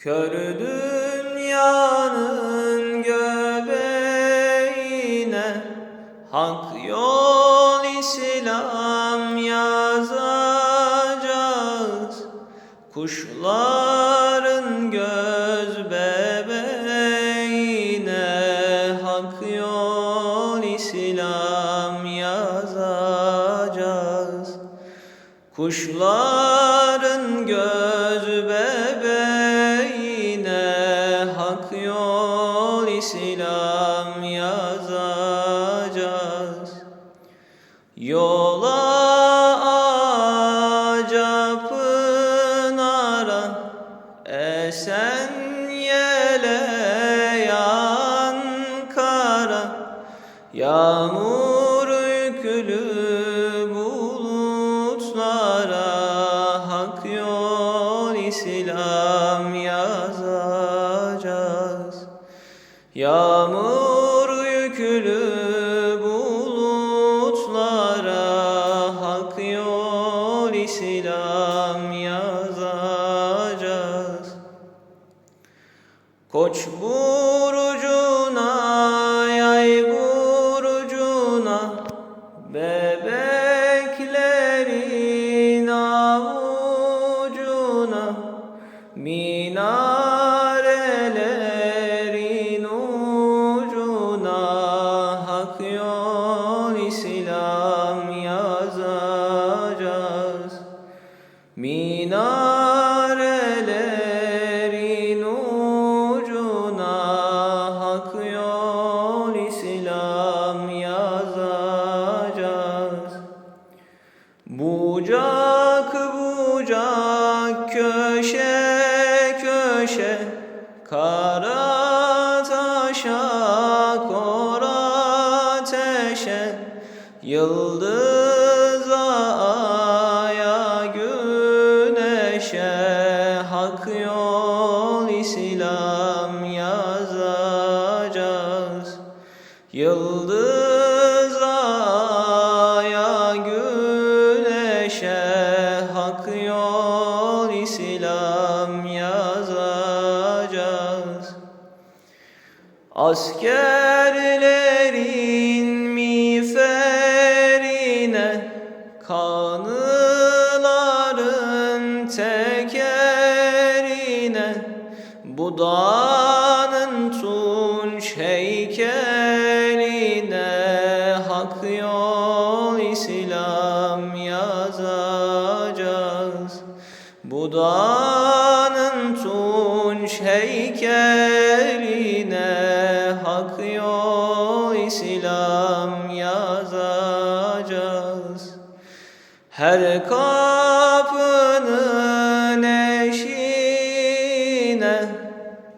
Kör dünyanın göbeğine Hak yol İslam yazacağız. Kuşların göz bebeğine Hak yol İslam yazacağız. Kuşların göz bebeğine İslam yazacağız. Yola ağaca pınara Esen yele yan kara Yağmur yol İslam yazacağız Yağmur yüklü bulutlara Hak yol İslam yazacağız. Koç burcuna, Minarelerin ucuna hak yol İslam yazacağız. Bucak bucak köşe köşe kara taşa kor ateşe Yıldıza Yıldıza aya güneşe Hak yol İslam yazacağız. Askerlerin miğferine Kanıların tekerine Buda'nın tunç heykeline Buda'nın tunç heykeline Hak yol İslam yazacağız. Her kapının eşiğine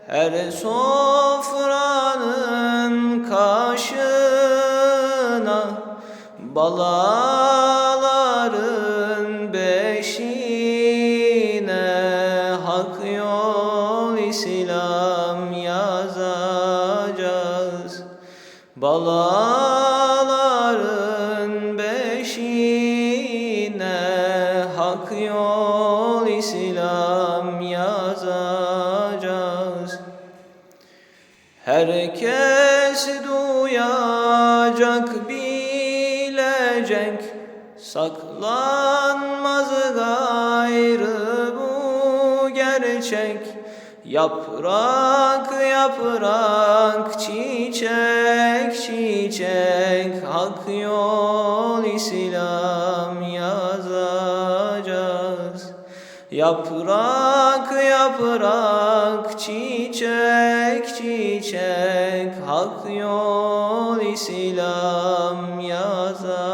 Her sofranın kaşına Balaların İslam yazacağız. Balaların beşiğine Hak yol İslam yazacağız. Herkes duyacak bilecek. Saklanmaz gayrı bu gerçek Yaprak yaprak çiçek çiçek. Hak yol İslam yazacağız. Yaprak yaprak çiçek çiçek. Hak yol İslam yazacağız